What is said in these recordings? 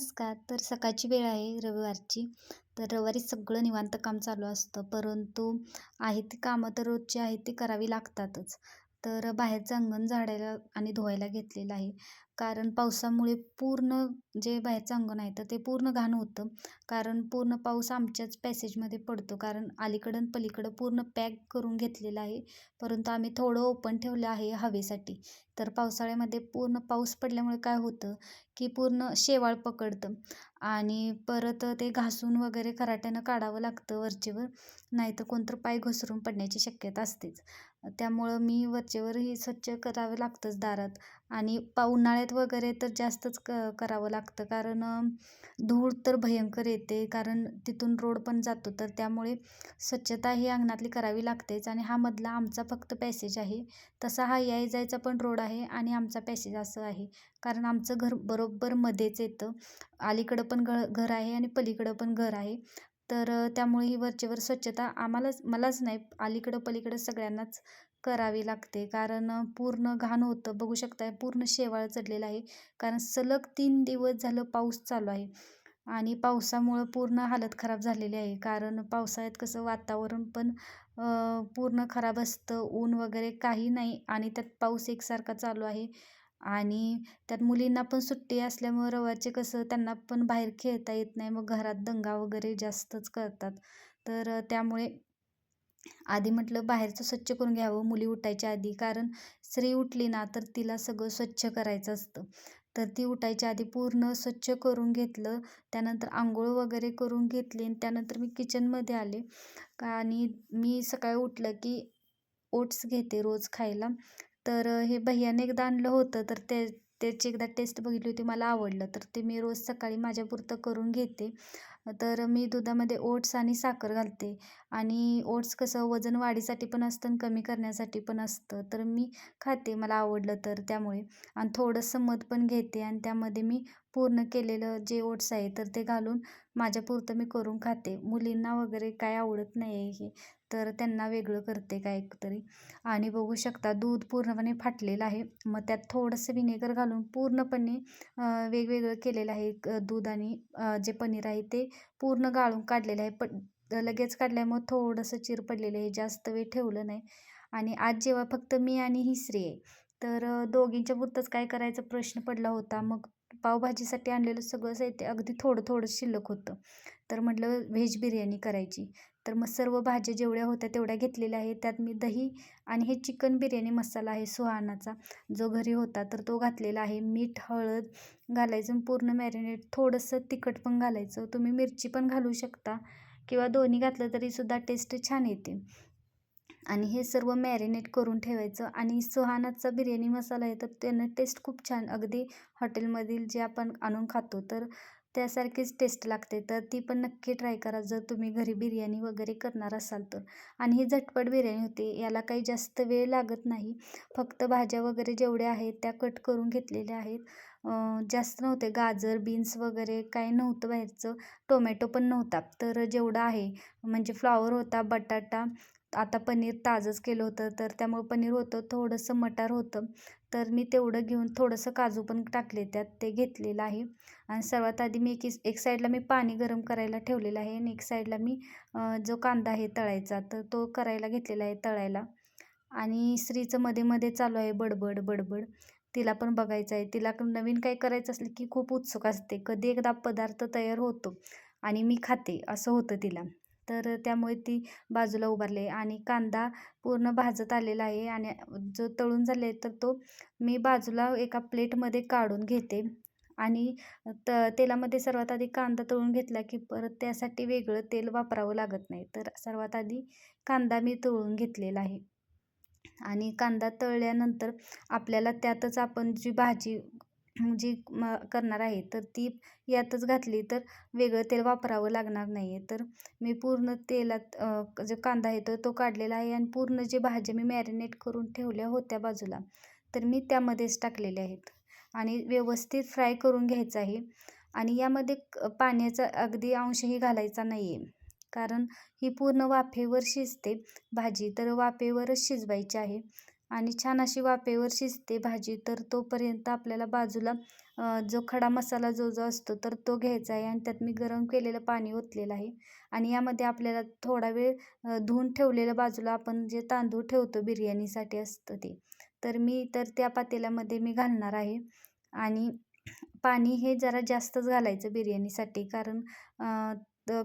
नमस्कार तर सकाळची वेळ आहे रविवारची. तर रविवारी सगळं निवांत काम चालू असतं. परंतु आहे ती कामं तर रोजची आहे ती करावी लागतातच. तर बाहेरचं अंगण झाडायला आणि धुवायला घेतलेलं आहे. कारण पावसामुळे पूर्ण जे बाहेरचं अंगण आहे तर ते पूर्ण घाण होतं. कारण पूर्ण पाऊस आमच्याच पॅसेजमध्ये पडतो. कारण अलीकडं पलीकडं पूर्ण पॅक करून घेतलेलं आहे. परंतु आम्ही थोडं ओपन ठेवलं आहे हवेसाठी. तर पावसाळ्यामध्ये पूर्ण पाऊस पडल्यामुळे काय होतं की पूर्ण शेवाळ पकडतं. आणि परत ते घासून वगैरे खराट्यानं काढावं लागतं वरचेवर. नाहीतर कोणतं पाय घसरून पडण्याची शक्यता असतेच. त्यामुळं मी वरचेवरही स्वच्छ करावं लागतंच दारात. आणि पा उन्हाळ्यात वगैरे तर जास्तच क करावं लागतं. कारण धूळ तर भयंकर येते. कारण तिथून रोड पण जातो. तर त्यामुळे स्वच्छता ही अंगणातली करावी लागतेच. आणि हा मधला आमचा फक्त पॅसेज आहे. तसा हा याय जायचा पण रोड आहे आणि आमचा पॅसेज असं आहे. कारण आमचं घर बरोबर मध्येच येतं. अलीकडं पण घ घर आहे आणि पलीकडं पण घर आहे. तर त्यामुळे ही वरचेवर स्वच्छता आम्हालाच मलाच नाही अलीकडं पलीकडं सगळ्यांनाच करावी लागते. कारण पूर्ण घाण होतं. बघू शकताय पूर्ण शेवाळ चढलेलं आहे. कारण सलग तीन दिवस झालं पाऊस चालू आहे. आणि पावसामुळं पूर्ण हालत खराब झालेली आहे. कारण पावसाळ्यात कसं वातावरण पण पूर्ण खराब असतं. ऊन वगैरे काही नाही. आणि त्यात पाऊस एकसारखा चालू आहे. आणि त्यात मुलींना पण सुट्टी असल्यामुळं रविवारचे कसं त्यांना पण बाहेर खेळता येत नाही मग घरात दंगा वगैरे जास्तच करतात. तर त्यामुळे आधी म्हटलं बाहेरचं स्वच्छ करून घ्यावं मुली उठायच्या आधी कारण स्त्री उठली ना तर तिला सगळं स्वच्छ करायचं असतं. तर ती उठायच्या आधी पूर्ण स्वच्छ करून घेतलं त्यानंतर आंघोळ वगैरे करून घेतली आणि त्यानंतर मी किचनमध्ये आले. आणि मी सकाळी उठलं की ओट्स घेते रोज खायला. तर हे भैयाने एकदा आणलं होतं तर ते त्याची एकदा टेस्ट बघितली होती मला आवडलं. तर ते मी रोज सकाळी माझ्यापुरतं करून घेते. तर मी दुधामध्ये ओट्स आणि साखर घालते. आणि ओट्स कसं वजन वाढीसाठी पण असतं आणि कमी करण्यासाठी पण असतं. तर मी खाते मला आवडलं तर त्यामुळे. आणि थोडंसं मध पण घेते आणि त्यामध्ये मी पूर्ण केलेलं जे ओट्स आहे तर ते घालून माझ्यापुरतं मी करून खाते. मुलींना वगैरे काय आवडत नाही आहे हे तर त्यांना वेगळं करते काय तरी आणि बघू शकता दूध पूर्णपणे फाटलेलं आहे. मग त्यात थोडंसं विनेगर घालून पूर्णपणे वेगवेगळं केलेलं आहे दूध आणि जे पनीर आहे ते पूर्ण गाळून काढलेलं आहे. पण लगेच काढल्यामुळं थोडंसं चिर पडलेलं आहे. जास्त वेळ ठेवलं नाही. आणि आज जेव्हा फक्त मी आणि ही स्त्री आहे तर दोघींच्या पुरतंच काय करायचा प्रश्न पडला होता. मग पावभाजीसाठी आणलेलं सगळं साहित्य अगदी थोडं थोडं शिल्लक होतं. तर म्हटलं व्हेज बिर्याणी करायची. तर मग सर्व भाज्या जेवढ्या होत्या तेवढ्या घेतलेल्या आहेत. त्यात मी दही आणि हे चिकन बिर्याणी मसाला आहे सुहानाचा. जो घरी होता तर तो घातलेला आहे. मीठ हळद घालायचं पूर्ण मॅरिनेट थोडंसं तिखट पण घालायचं. तुम्ही मिरची पण घालू शकता किंवा दोन्ही घातलं तरीसुद्धा टेस्ट छान येते. आणि हे सर्व मॅरिनेट करून ठेवायचं. आणि सुहानाचा बिर्याणी मसाला आहे तर त्यानं टेस्ट खूप छान. अगदी हॉटेलमधील जे आपण आणून खातो तर त्यासारखीच टेस्ट लागते. तर ती पण नक्की ट्राय करा जर तुम्ही घरी बिर्याणी वगैरे करणार असाल तर. आणि ही झटपट बिर्याणी होते याला काही जास्त वेळ लागत नाही. फक्त भाज्या वगैरे जेवढ्या आहेत त्या कट करून घेतलेल्या आहेत. जास्त नव्हते. गाजर बीन्स वगैरे काही नव्हतं बाहेरचं. टोमॅटो पण नव्हता. तर जेवढं आहे म्हणजे फ्लॉवर होता बटाटा आता पनीर ताजंच केलं होतं तर त्यामुळं पनीर होतं थोडंसं मटार होतं. तर मी तेवढं घेऊन थोडंसं काजू पण टाकले त्यात ते घेतलेलं आहे. आणि सर्वात आधी मी एक एक साईडला मी पाणी गरम करायला ठेवलेलं आहे आणि एक साईडला मी जो कांदा आहे तळायचा तर तो करायला घेतलेला आहे तळायला. आणि स्त्रीचं मध्ये मध्ये चालू आहे बडबड बडबड. तिला पण बघायचं आहे. तिला नवीन काही करायचं असलं की खूप उत्सुक असते. कधी एकदा पदार्थ तयार होतो आणि मी खाते असं होतं तिला. तर त्यामुळे ती बाजूला उभारली आणि कांदा पूर्ण भाजत आलेला आहे आणि जो तळून झाले आहे तर तो मी बाजूला एका प्लेटमध्ये काढून घेते. आणि त तेलामध्ये सर्वात आधी कांदा तळून घेतला की परत त्यासाठी वेगळं तेल वापरावं लागत नाही. तर सर्वात आधी कांदा मी तळून घेतलेला आहे. आणि कांदा तळल्यानंतर आपल्याला त्यातच आपण जी भाजी जी म करणार आहे तर ती यातच घातली तर वेगळं तेल वापरावं लागणार नाही आहे तर मी पूर्ण तेलात जो कांदा आहे तर तो काढलेला आहे आणि पूर्ण जे भाज्या मी मॅरिनेट करून ठेवल्या होत्या बाजूला तर मी त्यामध्येच टाकलेल्या आहेत. आणि व्यवस्थित फ्राय करून घ्यायचं आहे. आणि यामध्ये पाण्याचा अगदी अंशही घालायचा नाही आहे कारण ही पूर्ण वाफेवर शिजते. भाजी तर वाफेवरच शिजवायची आहे. आणि छान अशी वाफेवर शिजते भाजी. तर तोपर्यंत आपल्याला बाजूला जो खडा मसाला जो जो असतो तर तो घ्यायचा आहे. आणि त्यात मी गरम केलेलं पाणी ओतलेलं आहे. आणि यामध्ये आपल्याला थोडा वेळ धुवून ठेवलेलं बाजूला आपण जे तांदूळ ठेवतो बिर्याणीसाठी असतं ते. तर मी तर त्या पातेल्यामध्ये मी घालणार आहे. आणि पाणी हे जरा जास्तच घालायचं बिर्याणीसाठी. कारण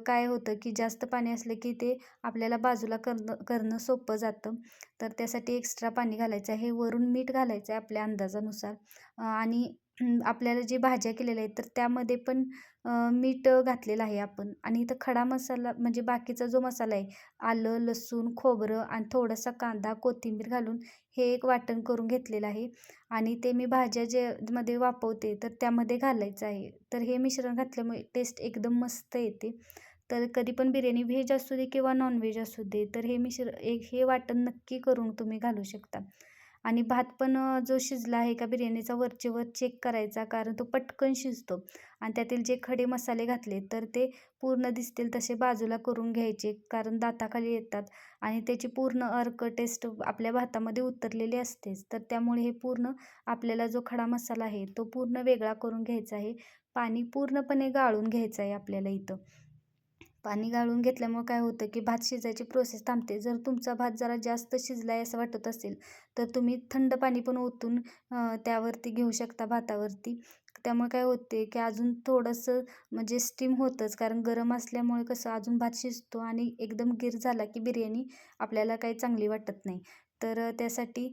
काय होतं की जास्त पाणी असलं की ते आपल्याला बाजूला करणं करणं सोपं जातं. तर त्यासाठी एक्स्ट्रा पाणी घालायचं आहे. वरून मीठ घालायचं आहे आपल्या अंदाजानुसार. आणि आपल्याला जे भाज्या केलेल्या आहेत तर त्यामध्ये पण मीठ घातलेलं आहे आपण आणि इथं खडा मसाला म्हणजे बाकीचा जो मसाला आहे आलं लसूण खोबरं आणि थोडासा कांदा कोथिंबीर घालून हे एक वाटण करून घेतलेलं आहे आणि ते मी भाज्या जे मध्ये वापरते तर त्यामध्ये घालायचं आहे. तर हे मिश्रण घातल्यामुळे टेस्ट एकदम मस्त येते. तर कधी पण बिर्याणी व्हेज असू दे किंवा नॉनव्हेज असू दे तर हे मिश्र एक हे वाटण नक्की करून तुम्ही घालू शकता. आणि भात पण जो शिजला आहे का बिर्याणीचा वरचेवर चेक करायचा कारण तो पटकन शिजतो. आणि त्यातील जे खडे मसाले घातले तर ते पूर्ण दिसतील तसे बाजूला करून घ्यायचे कारण दाताखाली येतात. आणि त्याची पूर्ण अर्क टेस्ट आपल्या भातामध्ये उतरलेली असतेच. तर त्यामुळे हे पूर्ण आपल्याला जो खडा मसाला आहे तो पूर्ण वेगळा करून घ्यायचा आहे. पाणी पूर्णपणे गाळून घ्यायचं आहे आपल्याला इथं. पाणी गाळून घेतल्यामुळं काय होतं की भात शिजायची प्रोसेस थांबते. जर तुमचा भात जरा जास्त शिजला आहे असं वाटत असेल तर तुम्ही थंड पाणी पण ओतून त्यावरती घेऊ शकता भातावरती. त्यामुळे काय होते की अजून थोडंसं म्हणजे स्टीम होतंच कारण गरम असल्यामुळे कसं अजून भात शिजतो आणि एकदम गिर झाला की बिर्याणी आपल्याला काही चांगली वाटत नाही. तर त्यासाठी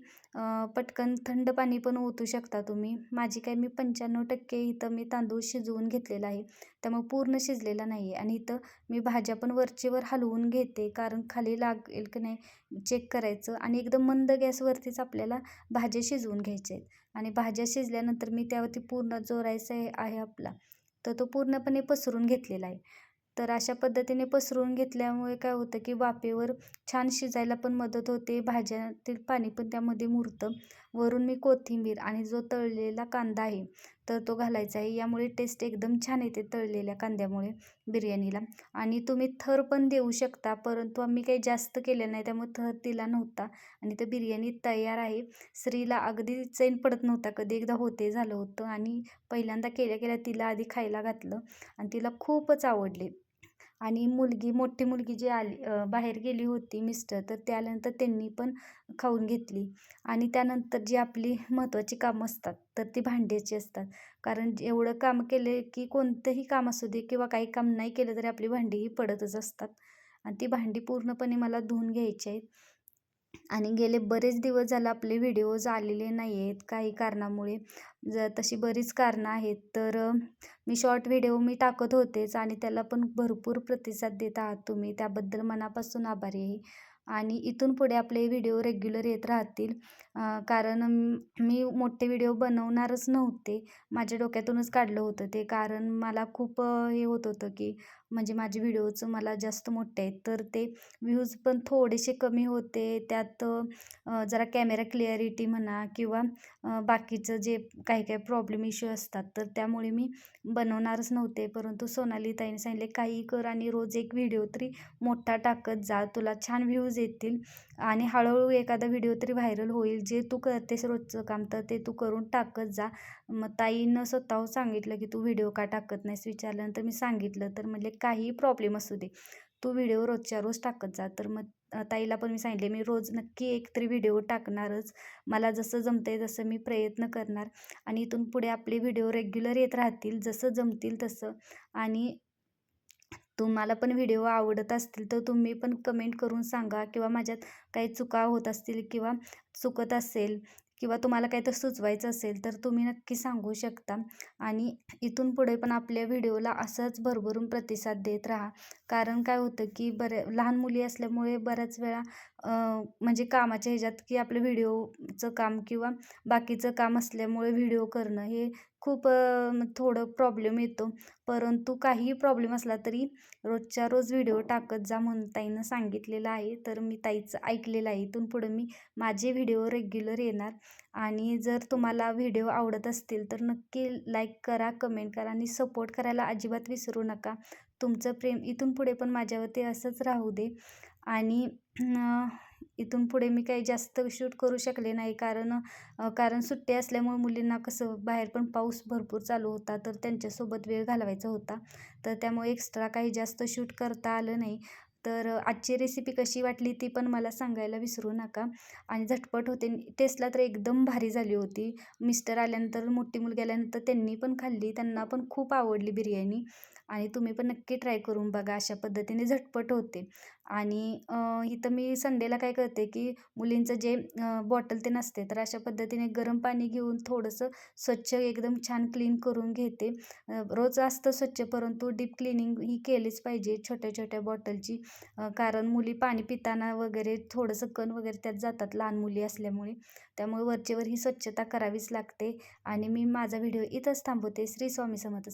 पटकन थंड पाणी पण ओतू शकता तुम्ही. माझी काय मी पंच्याण्णव टक्के इथं मी तांदूळ शिजवून घेतलेला आहे. त्यामुळे पूर्ण शिजलेला नाही आहे. आणि इथं मी भाज्या पण वरचेवर हलवून घेते कारण खाली लागेल की नाही चेक करायचं. आणि एकदम मंद गॅसवरतीच आपल्याला भाज्या शिजवून घ्यायच्या आहेत. आणि भाज्या शिजल्यानंतर मी त्यावरती पूर्ण जोरायचा आहे आपला. तर तो पूर्णपणे पसरून घेतलेला आहे. तर अशा पद्धतीने पसरवून घेतल्यामुळे काय होतं की वाफेवर छान शिजायला पण मदत होते. भाज्यातील पाणी पण त्यामध्ये मुरतं. वरून मी कोथिंबीर आणि जो तळलेला कांदा आहे तर तो घालायचा आहे. यामुळे टेस्ट एकदम छान येते तळलेल्या कांद्यामुळे बिर्याणीला. आणि तुम्ही थर पण देऊ शकता परंतु आम्ही काही जास्त केलं नाही. त्यामुळे थर दिला नव्हता आणि तर बिर्याणी तयार आहे. स्त्रीला अगदी चैन पडत नव्हता. कधी एकदा होते झालं होतं आणि पहिल्यांदा केल्या केल्या तिला आधी खायला घातलं आणि तिला खूपच आवडले. आणि मुलगी मोठी मुलगी जी आली बाहेर गेली होती मिस्टर तर त्यानंतर त्यांनी पण खाऊन घेतली. आणि त्यानंतर जी आपली महत्त्वाची कामं असतात तर ती भांड्याची असतात. कारण एवढं काम केले की कोणतंही काम असू दे किंवा काही काम नाही केलं तरी आपली भांडीही पडतच असतात. आणि ती भांडी पूर्णपणे मला धुवून घ्यायची आहेत. आणि गेले बरेच दिवस झालं आपले व्हिडिओज आलेले नाही आहेत काही कारणामुळे. ज तशी बरीच कारणं आहेत तर मी शॉर्ट व्हिडिओ मी टाकत होतेच आणि त्याला पण भरपूर प्रतिसाद देत आहात तुम्ही. त्याबद्दल मनापासून आभारी आहे. आणि इथून पुढे आपले व्हिडिओ रेग्युलर येत राहतील. कारण मी मोठे व्हिडिओ बनवणारच नव्हते. माझ्या डोक्यातूनच काढलं होतं ते. कारण मला खूप हे होत होतं की म्हणजे माझे व्हिडिओचं मला जास्त मोठे आहेत तर ते व्ह्यूज पण थोडेसे कमी होते. त्यात जरा कॅमेरा क्लिअरिटी म्हणा किंवा बाकीचं जे काही काही प्रॉब्लेम इश्यू असतात तर त्यामुळे मी बनवणारच नव्हते. परंतु सोनाली ताईने सांगितले काही कर आणि रोज एक व्हिडिओ तरी मोठा टाकत जा. तुला छान व्ह्यूज येतील आणि हळूहळू एखादा व्हिडिओ तरी व्हायरल होईल. जे तू करतेस रोजचं काम तर ते तू करून टाकत जा. मग ताईनं स्वतःहून सांगितलं की तू व्हिडिओ का टाकत नाहीस? विचारल्यानंतर मी सांगितलं तर म्हणले काहीही प्रॉब्लेम असू दे. तू व्हिडिओ रोजच्या रोज टाकत जा. तर मग ताईला पण मी सांगितले मी रोज नक्की एक तरी व्हिडिओ टाकणारच. मला जसं जमतंय तसं मी प्रयत्न करणार. आणि इथून पुढे आपले व्हिडिओ रेग्युलर येत राहतील जसं जमतील तसं. आणि तुम्हाला पण व्हिडिओ आवडत असतील तर तुम्ही पण कमेंट करून सांगा किंवा माझ्यात काही चुका होत असतील किंवा चुकत असेल किंवा तुम्हाला काही तर सुचवायचं असेल तर तुम्ही नक्की सांगू शकता. आणि इथून पुढे पण आपल्या व्हिडिओला असंच भरभरून प्रतिसाद देत राहा. कारण काय होतं की बरे लहान मुली असल्यामुळे बऱ्याच वेळा म्हणजे कामाच्या ह्याच्यात की आपलं व्हिडिओचं काम किंवा बाकीचं काम असल्यामुळे व्हिडिओ करणं हे खूप थोडं प्रॉब्लेम येतो. परंतु काहीही प्रॉब्लेम असला तरी रोजच्या रोज व्हिडिओ टाकत जा म्हणून ताईनं सांगितलेलं आहे. तर मी ताईचं ऐकलेलं आहे. इथून पुढं मी माझे व्हिडिओ रेग्युलर येणार. आणि जर तुम्हाला व्हिडिओ आवडत असतील तर नक्की लाईक करा कमेंट करा आणि सपोर्ट करायला अजिबात विसरू नका. तुमचं प्रेम इथून पुढे पण माझ्यावरती असंच राहू दे. आणि इथून पुढे मी काही जास्त शूट करू शकले नाही. कारण कारण सुट्टी असल्यामुळे मुलींना कसं बाहेर पण पाऊस भरपूर चालू होता तर त्यांच्यासोबत वेळ घालवायचा होता. तर त्यामुळे एक्स्ट्रा काही जास्त शूट करता आलं नाही. तर आजची रेसिपी कशी वाटली ती पण मला सांगायला विसरू नका. आणि झटपट होते. टेस्टला तर एकदम भारी झाली होती. मिस्टर आल्यानंतर मोठी मुलगी आल्यानंतर त्यांनी पण खाल्ली. त्यांना पण खूप आवडली बिर्याणी. आणि तुम्ही पण नक्की ट्राय करून बघा अशा पद्धतीने झटपट होते. आणि इथं मी संडेला काय करते की मुलींचं जे बॉटल ते नसते तर अशा पद्धतीने गरम पाणी घेऊन थोडंसं स्वच्छ एकदम छान क्लीन करून घेते. रोज असतं स्वच्छ परंतु डीप क्लिनिंग ही केलीच पाहिजे छोट्या छोट्या बॉटलची कारण मुली पाणी पिताना वगैरे थोडंसं कण वगैरे त्यात जातात लहान मुली असल्यामुळे. त्यामुळे वरचेवर ही स्वच्छता करावीच लागते. आणि मी माझा व्हिडिओ इथंच थांबवते. श्री स्वामी समर्थ